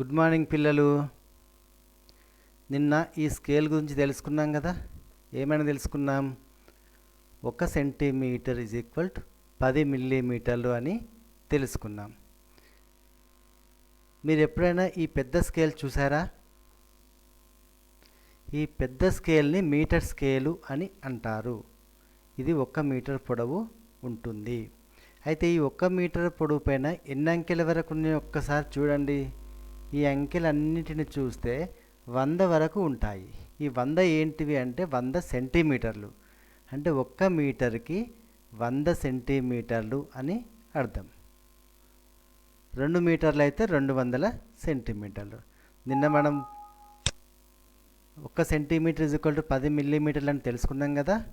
Good morning పిల్లలు. నిన్న ఈ స్కేల్ గురించి తెలుసుకున్నాం కదా? ఏమైనా తెలుసుకున్నాం? ఒక సెంటీమీటర్ ఇజ్ ఈక్వల్ టు పది మిల్లీమీటర్లు అని తెలుసుకున్నాం. మీరు ఎప్పుడైనా ఈ పెద్ద స్కేల్ చూసారా? ఈ పెద్ద స్కేల్ని మీటర్ స్కేలు అని అంటారు. ఇది ఒక్క మీటర్ పొడవు ఉంటుంది. అయితే ఈ ఒక్క మీటర్ పొడవు పైన ఎన్ని అంకెల వరకు ఒక్కసారి చూడండి. ఈ అంకెలన్నిటిని చూస్తే వంద వరకు ఉంటాయి. ఈ వంద ఏంటివి అంటే వంద సెంటీమీటర్లు. అంటే ఒక్క మీటర్కి వంద సెంటీమీటర్లు అని అర్థం. రెండు మీటర్లు అయితే రెండు వందల సెంటీమీటర్లు. నిన్న మనం ఒక్క సెంటీమీటర్ ఈజ్ ఈక్వల్ టు పది మిల్లీమీటర్లు అని తెలుసుకున్నాం కదా.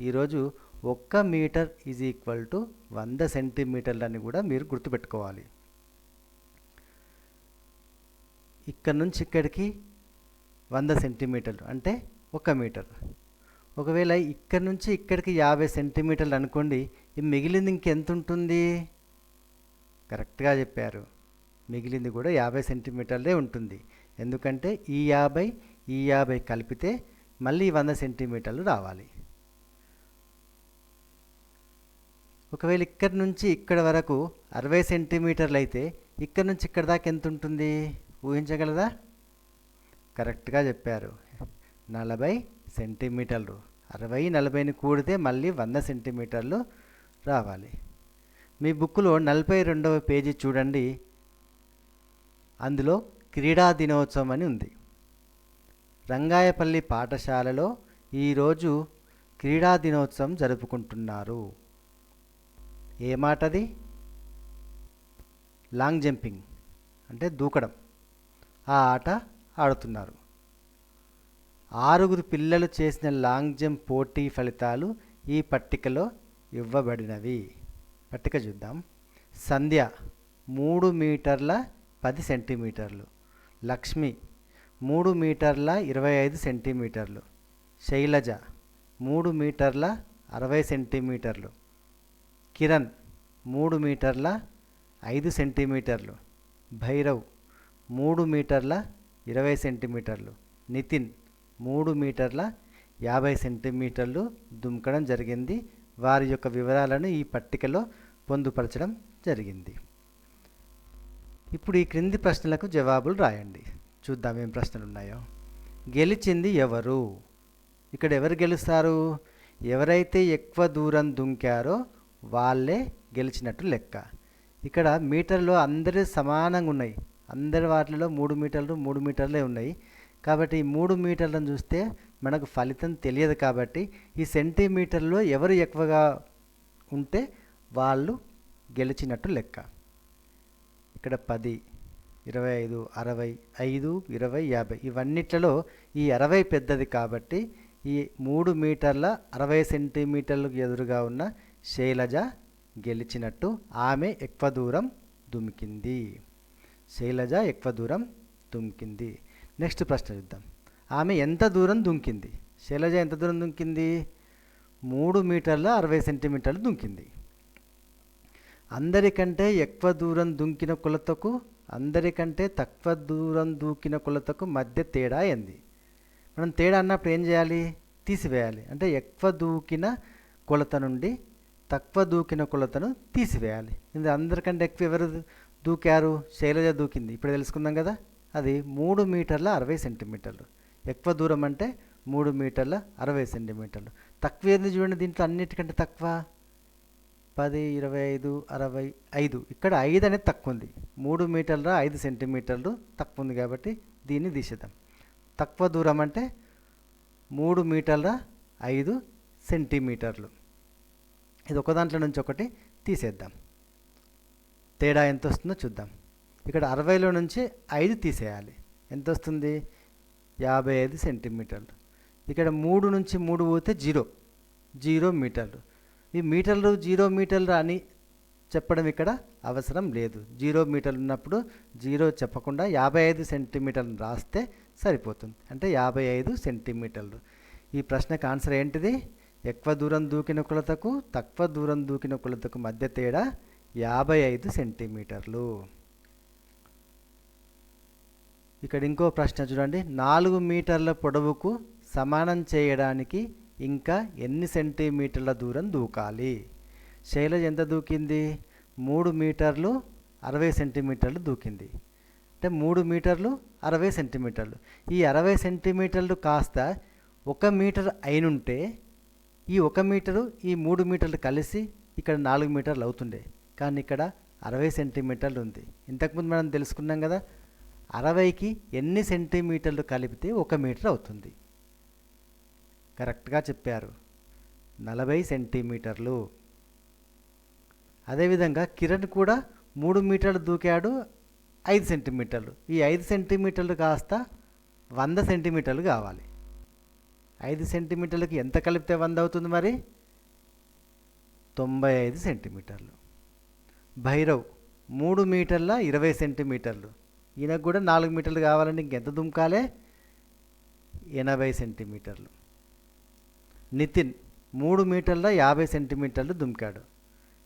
ఈరోజు ఒక్క మీటర్ ఈజ్ ఈక్వల్ టు వంద సెంటీమీటర్లు అని కూడా మీరు గుర్తుపెట్టుకోవాలి. ఇక్కడ నుంచి ఇక్కడికి వంద సెంటీమీటర్లు అంటే ఒక మీటర్. ఒకవేళ ఇక్కడ నుంచి ఇక్కడికి యాభై సెంటీమీటర్లు అనుకోండి ఈ మిగిలింది ఇంకెంత ఉంటుంది? కరెక్ట్గా చెప్పారు. మిగిలింది కూడా యాభై సెంటీమీటర్లే ఉంటుంది. ఎందుకంటే ఈ యాభై ఈ యాభై కలిపితే మళ్ళీ వంద సెంటీమీటర్లు రావాలి. ఒకవేళ ఇక్కడి నుంచి ఇక్కడ వరకు అరవై సెంటీమీటర్లు అయితే ఇక్కడ నుంచి ఇక్కడ దాకా ఎంత ఉంటుంది? ఊహించగలదా? కరెక్ట్గా చెప్పారు. నలభై సెంటీమీటర్లు. అరవై నలభైని కూడితే మళ్ళీ వంద సెంటీమీటర్లు రావాలి. మీ బుక్లో నలభై రెండవ పేజీ చూడండి. అందులో క్రీడా దినోత్సవం అని ఉంది. రంగాయపల్లి పాఠశాలలో ఈరోజు క్రీడా దినోత్సవం జరుపుకుంటున్నారు. ఏ మాటది? లాంగ్ జంపింగ్ అంటే దూకడం. ఆ ఆట ఆడుతున్నారు. ఆరుగురు పిల్లలు చేసిన లాంగ్ జంప్ పోటీ ఫలితాలు ఈ పట్టికలో ఇవ్వబడినవి. పట్టిక చూద్దాం. సంధ్య మూడు మీటర్ల పది సెంటీమీటర్లు. లక్ష్మి మూడు మీటర్ల ఇరవై ఐదు సెంటీమీటర్లు. శైలజ మూడు మీటర్ల అరవై సెంటీమీటర్లు. కిరణ్ మూడు మీటర్ల ఐదు సెంటీమీటర్లు. భైరవ్ మూడు మీటర్ల ఇరవై సెంటీమీటర్లు. నితిన్ మూడు మీటర్ల యాభై సెంటీమీటర్లు దుంకడం జరిగింది. వారి యొక్క వివరాలను ఈ పట్టికలో పొందుపరచడం జరిగింది. ఇప్పుడు ఈ క్రింది ప్రశ్నలకు జవాబులు రాయండి. చూద్దాం ఏం ప్రశ్నలు ఉన్నాయో గెలిచింది ఎవరు? ఇక్కడ ఎవరు గెలుస్తారు? ఎవరైతే ఎక్కువ దూరం దుంకారో వాళ్ళే గెలిచినట్టు లెక్క. ఇక్కడ మీటర్లో అందరి సమానంగా ఉన్నాయి. అందరి వాటిలో మూడు మీటర్లు మూడు మీటర్లే ఉన్నాయి. కాబట్టి ఈ మూడు మీటర్లను చూస్తే మనకు ఫలితం తెలియదు కాబట్టి ఈ సెంటీమీటర్లో ఎవరు ఎక్కువగా ఉంటే వాళ్ళు గెలిచినట్టు లెక్క. ఇక్కడ పది ఇరవై ఐదు అరవై ఐదు ఇరవై యాభై ఇవన్నిట్లలో ఈ అరవై పెద్దది కాబట్టి ఈ మూడు మీటర్ల అరవై సెంటీమీటర్లకు ఎదురుగా ఉన్న శైలజ గెలిచినట్టు ఆమె ఎక్కువ దూరం దుమికింది. శైలజ ఎక్కువ దూరం దుంకింది. నెక్స్ట్ ప్రశ్న చూద్దాం. ఆమె ఎంత దూరం దుంకింది? శైలజ ఎంత దూరం దుంకింది? మూడు మీటర్ల అరవై సెంటీమీటర్లు దుంకింది. అందరికంటే ఎక్కువ దూరం దుంకిన కొలతకు అందరికంటే తక్కువ దూరం దూకిన కొలతకు మధ్య తేడా అయింది మనం తేడా అన్నప్పుడు ఏం చేయాలి? తీసివేయాలి. అంటే ఎక్కువ దూకిన కొలత నుండి తక్కువ దూకిన కొలతను తీసివేయాలి. ఇది అందరికంటే ఎక్కువ ఎవరు దూకారు శైలజ దూకింది. ఇప్పుడు తెలుసుకుందాం కదా అది మూడు మీటర్ల అరవై సెంటీమీటర్లు. ఎక్కువ దూరం అంటే మూడు మీటర్ల అరవై సెంటీమీటర్లు. తక్కువ ఏంది చూడండి దీంట్లో అన్నిటికంటే తక్కువ? పది ఇరవై ఐదు అరవై ఐదు. ఇక్కడ ఐదు అనేది తక్కువ ఉంది. మూడు మీటర్ల ఐదు సెంటీమీటర్లు తక్కువ ఉంది కాబట్టి దీన్ని తీసేద్దాం. తక్కువ దూరం అంటే మూడు మీటర్ల ఐదు సెంటీమీటర్లు. ఇది ఒక దాంట్లో నుంచి ఒకటి తీసేద్దాం. తేడా ఎంత వస్తుందో చూద్దాం. ఇక్కడ అరవైలో నుంచి ఐదు తీసేయాలి. ఎంత వస్తుంది యాభై ఐదు సెంటీమీటర్లు. ఇక్కడ మూడు నుంచి మూడు పోతే జీరో. జీరో మీటర్లు. ఈ మీటర్లు జీరో మీటర్లు అని చెప్పడం ఇక్కడ అవసరం లేదు. జీరో మీటర్లు ఉన్నప్పుడు జీరో చెప్పకుండా యాభై ఐదు సెంటీమీటర్లు రాస్తే సరిపోతుంది. అంటే యాభై ఐదు సెంటీమీటర్లు. ఈ ప్రశ్నకు ఆన్సర్ ఏంటిది? ఎక్కువ దూరం దూకిన కొలతకు తక్కువ దూరం దూకిన కొలతకు మధ్య తేడా యాభై ఐదు సెంటీమీటర్లు. ఇక్కడ ఇంకో ప్రశ్న చూడండి. నాలుగు మీటర్ల పొడవుకు సమానం చేయడానికి ఇంకా ఎన్ని సెంటీమీటర్ల దూరం దూకాలి? శైలజ ఎంత దూకింది? మూడు మీటర్లు అరవై సెంటీమీటర్లు దూకింది. అంటే మూడు మీటర్లు అరవై సెంటీమీటర్లు. ఈ అరవై సెంటీమీటర్లు కాస్త ఒక మీటర్ అయినుంటే ఈ ఒక మీటరు ఈ మూడు మీటర్లు కలిసి ఇక్కడ నాలుగు మీటర్లు అవుతుండే. కానీ ఇక్కడ అరవై సెంటీమీటర్లు ఉంది. ఇంతకుముందు మనం తెలుసుకున్నాం కదా అరవైకి ఎన్ని సెంటీమీటర్లు కలిపితే ఒక మీటర్ అవుతుంది. కరెక్ట్గా చెప్పారు. నలభై సెంటీమీటర్లు. అదేవిధంగా కిరణ్ కూడా మూడు మీటర్లు దూకాడు ఐదు సెంటీమీటర్లు. ఈ ఐదు సెంటీమీటర్లు కాస్త వంద సెంటీమీటర్లు కావాలి. ఐదు సెంటీమీటర్లకి ఎంత కలిపితే వంద అవుతుంది మరి? తొంభై ఐదు సెంటీమీటర్లు. భైరవ్ మూడు మీటర్ల ఇరవై సెంటీమీటర్లు. ఈయనకు కూడా నాలుగు మీటర్లు కావాలంటే ఇంకెంత దుంకాలే? ఎనభై సెంటీమీటర్లు. నితిన్ మూడు మీటర్ల యాభై సెంటీమీటర్లు దుంకాడు.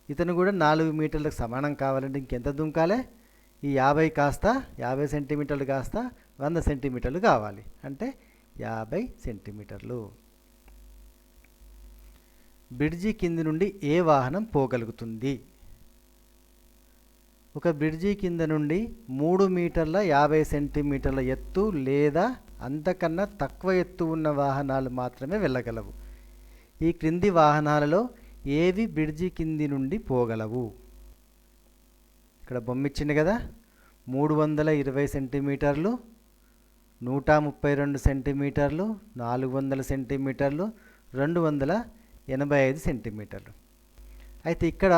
ఇతను కూడా నాలుగు మీటర్లకు సమానం కావాలంటే ఇంకెంత దుంకాలే? ఈ యాభై కాస్త యాభై సెంటీమీటర్లు కాస్త వంద సెంటీమీటర్లు కావాలి. అంటే యాభై సెంటీమీటర్లు. బ్రిడ్జి కింది నుండి ఏ వాహనం పోగలుగుతుంది? ఒక బ్రిడ్జి కింద నుండి మూడు మీటర్ల యాభై సెంటీమీటర్ల ఎత్తు లేదా అంతకన్నా తక్కువ ఎత్తు ఉన్న వాహనాలు మాత్రమే వెళ్ళగలవు. ఈ క్రింది వాహనాలలో ఏవి బ్రిడ్జి కింది నుండి పోగలవు? ఇక్కడ బొమ్మ ఇచ్చింది కదా. మూడు వందల ఇరవై సెంటీమీటర్లు నూట ముప్పై రెండు సెంటీమీటర్లు నాలుగు వందల సెంటీమీటర్లు రెండు వందల ఎనభై ఐదు సెంటీమీటర్లు. అయితే ఇక్కడ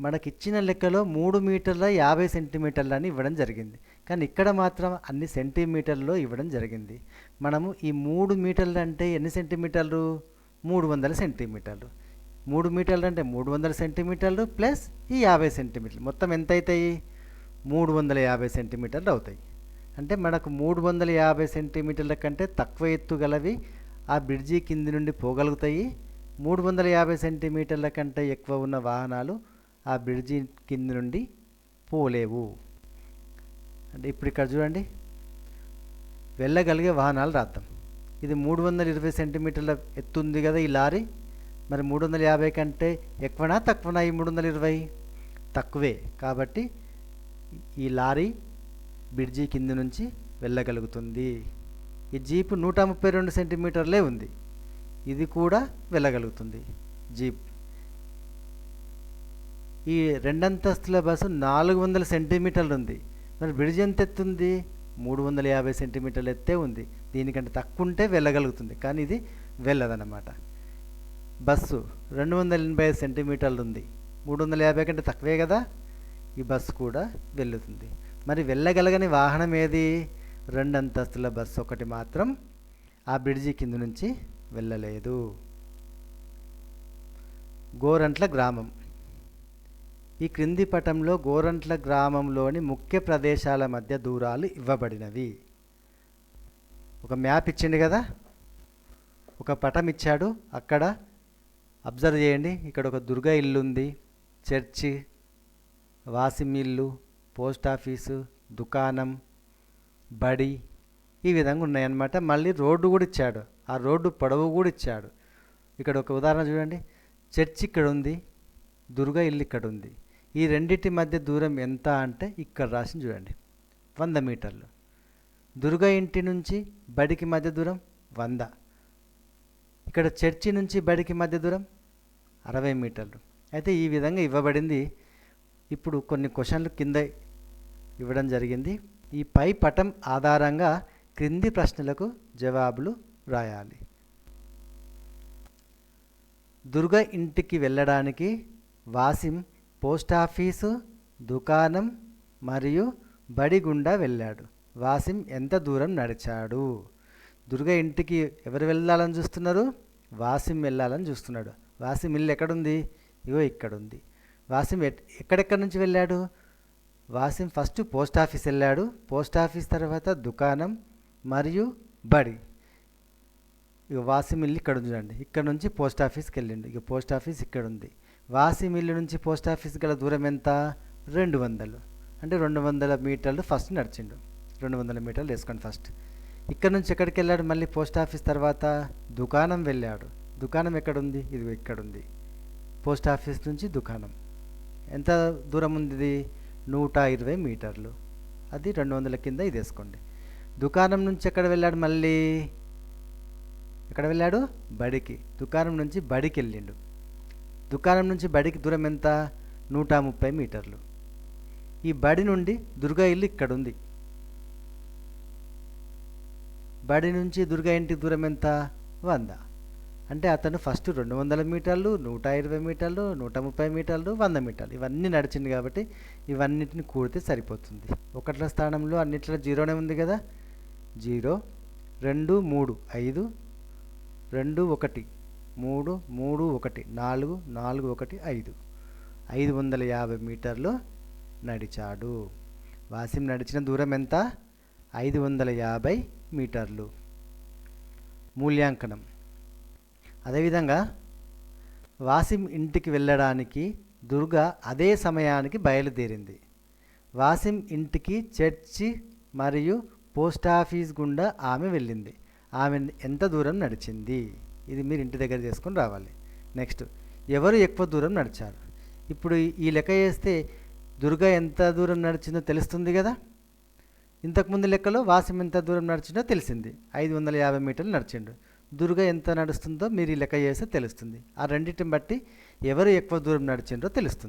మనకిచ్చిన లెక్కలో మూడు మీటర్ల యాభై సెంటీమీటర్లు అని ఇవ్వడం జరిగింది. కానీ ఇక్కడ మాత్రం అన్ని సెంటీమీటర్లో ఇవ్వడం జరిగింది. మనము ఈ మూడు మీటర్లు అంటే ఎన్ని సెంటీమీటర్లు? మూడు వందల సెంటీమీటర్లు. మూడు మీటర్లు అంటే మూడు వందల సెంటీమీటర్లు ప్లస్ ఈ యాభై సెంటీమీటర్లు. మొత్తం ఎంత అవుతాయి మూడు వందల యాభై సెంటీమీటర్లు అవుతాయి. అంటే మనకు మూడు వందల యాభై సెంటీమీటర్ల కంటే తక్కువ ఎత్తు గలవి ఆ బ్రిడ్జి కింది నుండి పోగలుగుతాయి. మూడు వందల యాభై సెంటీమీటర్ల కంటే ఎక్కువ ఉన్న వాహనాలు ఆ బ్రిడ్జి కింద నుండి పోలేవు. అంటే ఇప్పుడు ఇక్కడ చూడండి. వెళ్ళగలిగే వాహనాలు రాద్దాం. ఇది మూడు వందల ఇరవై సెంటీమీటర్ల ఎత్తు ఉంది కదా ఈ లారీ. మరి మూడు వందల యాభై కంటే ఎక్కువనా తక్కువనా ఈ మూడు వందల ఇరవై? తక్కువే. కాబట్టి ఈ లారీ బ్రిడ్జి కింద నుంచి వెళ్ళగలుగుతుంది. ఈ జీపు నూట ముప్పై రెండు సెంటీమీటర్లే ఉంది. ఇది కూడా వెళ్ళగలుగుతుంది. జీప్. ఈ రెండంతస్తుల బస్సు నాలుగు వందల సెంటీమీటర్లు ఉంది. మరి బ్రిడ్జ్ ఎంత ఎత్తుంది? మూడు వందల యాభై సెంటీమీటర్లు ఎత్తే ఉంది. దీనికంటే తక్కువ ఉంటే వెళ్ళగలుగుతుంది. కానీ ఇది వెళ్ళదన్నమాట. బస్సు రెండు వందల ఎనభై ఐదు సెంటీమీటర్లు ఉంది. మూడు వందల యాభై కంటే తక్కువే కదా? ఈ బస్సు కూడా వెళ్తుంది మరి వెళ్ళగలగని వాహనం ఏది? రెండు అంతస్తుల బస్సు ఒకటి మాత్రం ఆ బ్రిడ్జి కింద నుంచి వెళ్ళలేదు. గోరంట్ల గ్రామం. ఈ క్రింది పటంలో గోరంట్ల గ్రామంలోని ముఖ్య ప్రదేశాల మధ్య దూరాలు ఇవ్వబడినవి. ఒక మ్యాప్ ఇచ్చిండు కదా? ఒక పటం ఇచ్చాడు. అక్కడ అబ్జర్వ్ చేయండి. ఇక్కడ ఒక దుర్గ ఇల్లు ఉంది. చర్చి వాసిమిల్లు పోస్ట్ ఆఫీసు దుకాణం బడి ఈ విధంగా ఉన్నాయన్నమాట. మళ్ళీ రోడ్డు కూడా ఇచ్చాడు. ఆ రోడ్డు పొడవు కూడా ఇచ్చాడు. ఇక్కడ ఒక ఉదాహరణ చూడండి. చర్చి ఇక్కడ ఉంది. దుర్గ ఇల్లు ఇక్కడ ఉంది. ఈ రెండింటి మధ్య దూరం ఎంత అంటే ఇక్కడ రాసింది చూడండి. వంద మీటర్లు. దుర్గ ఇంటి నుంచి బడికి మధ్య దూరం వంద. ఇక్కడ చర్చి నుంచి బడికి మధ్య దూరం అరవై మీటర్లు. అయితే ఈ విధంగా ఇవ్వబడింది. ఇప్పుడు కొన్ని క్వశ్చన్లు కింద ఇవ్వడం జరిగింది. ఈ పై పటం ఆధారంగా క్రింది ప్రశ్నలకు జవాబులు రాయాలి. దుర్గ ఇంటికి వెళ్ళడానికి వాసిం పోస్ట్ ఆఫీసు దుకాణం మరియు బడి గుండా వెళ్ళాడు. వాసిం ఎంత దూరం నడిచాడు? దుర్గ ఇంటికి ఎవరు వెళ్ళాలని చూస్తున్నారు? వాసిం వెళ్ళాలని చూస్తున్నాడు. వాసిం ఇల్లు ఎక్కడుంది? ఇగో ఇక్కడుంది. వాసిం ఎక్కడెక్కడి నుంచి వెళ్ళాడు? వాసిం ఫస్ట్ పోస్ట్ ఆఫీస్ వెళ్ళాడు. పోస్ట్ ఆఫీస్ తర్వాత దుకాణం మరియు బడి. ఇక వాసిం ఇల్లు ఇక్కడ ఉంది చూడండి. ఇక్కడ నుంచి పోస్ట్ ఆఫీస్కి వెళ్ళిండు. ఇక పోస్ట్ ఆఫీస్ ఇక్కడ ఉంది వాసి మిల్లు నుంచి పోస్ట్ ఆఫీస్ గల దూరం ఎంత? రెండు వందలు. అంటే రెండు వందల మీటర్లు ఫస్ట్ నడిచిండు. రెండు వందల మీటర్లు వేసుకోండి ఫస్ట్. ఇక్కడ నుంచి ఎక్కడికి వెళ్ళాడు? మళ్ళీ పోస్ట్ ఆఫీస్ తర్వాత దుకాణం వెళ్ళాడు. దుకాణం ఎక్కడుంది? ఇది ఇక్కడుంది. పోస్ట్ ఆఫీస్ నుంచి దుకాణం. ఎంత దూరం ఉంది ఇది నూట ఇరవై మీటర్లు. అది రెండు వందల కింద ఇది వేసుకోండి. దుకాణం నుంచి ఎక్కడ వెళ్ళాడు మళ్ళీ? ఎక్కడ వెళ్ళాడు? బడికి. దుకాణం నుంచి బడికి వెళ్ళిండు. దుకాణం నుంచి బడికి దూరం ఎంత? నూట ముప్పై మీటర్లు. ఈ బడి నుండి దుర్గా ఇల్లు ఇక్కడ ఉంది బడి నుంచి దుర్గా ఇంటికి దూరం ఎంత? వంద. అంటే అతను ఫస్ట్ రెండు వందల మీటర్లు నూట ఇరవై మీటర్లు నూట ముప్పై మీటర్లు వంద మీటర్లు. ఇవన్నీ నడిచింది కాబట్టి ఇవన్నిటిని కూడితే సరిపోతుంది. ఒకట్ల స్థానంలో అన్నిట్లో జీరోనే ఉంది కదా? జీరో రెండు మూడు ఐదు రెండు ఒకటి. మూడు మూడు ఒకటి నాలుగు నాలుగు ఒకటి ఐదు. ఐదు వందల యాభై మీటర్లు నడిచాడు. వాసిం నడిచిన దూరం ఎంత? ఐదు వందల యాభై మీటర్లు. మూల్యాంకనం. అదేవిధంగా వాసిం ఇంటికి వెళ్ళడానికి దుర్గా అదే సమయానికి బయలుదేరింది. వాసిం ఇంటికి చర్చి మరియు పోస్ట్ ఆఫీస్ గుండా ఆమె వెళ్ళింది. ఆమె ఎంత దూరం నడిచింది? ఇది మీరు ఇంటి దగ్గర చేసుకొని రావాలి. నెక్స్ట్ ఎవరు ఎక్కువ దూరం నడిచారు? ఇప్పుడు ఈ లెక్క చేస్తే దుర్గా ఎంత దూరం నడిచిందో తెలుస్తుంది కదా? ఇంతకుముందు లెక్కలో వాసం ఎంత దూరం నడిచిందో తెలిసింది. ఐదు వందల యాభై మీటర్లు నడిచిండు. దుర్గ ఎంత నడుస్తుందో మీరు ఈ లెక్క చేస్తే తెలుస్తుంది. ఆ రెండింటిని బట్టి ఎవరు ఎక్కువ దూరం నడిచిండ్రో తెలుస్తుంది.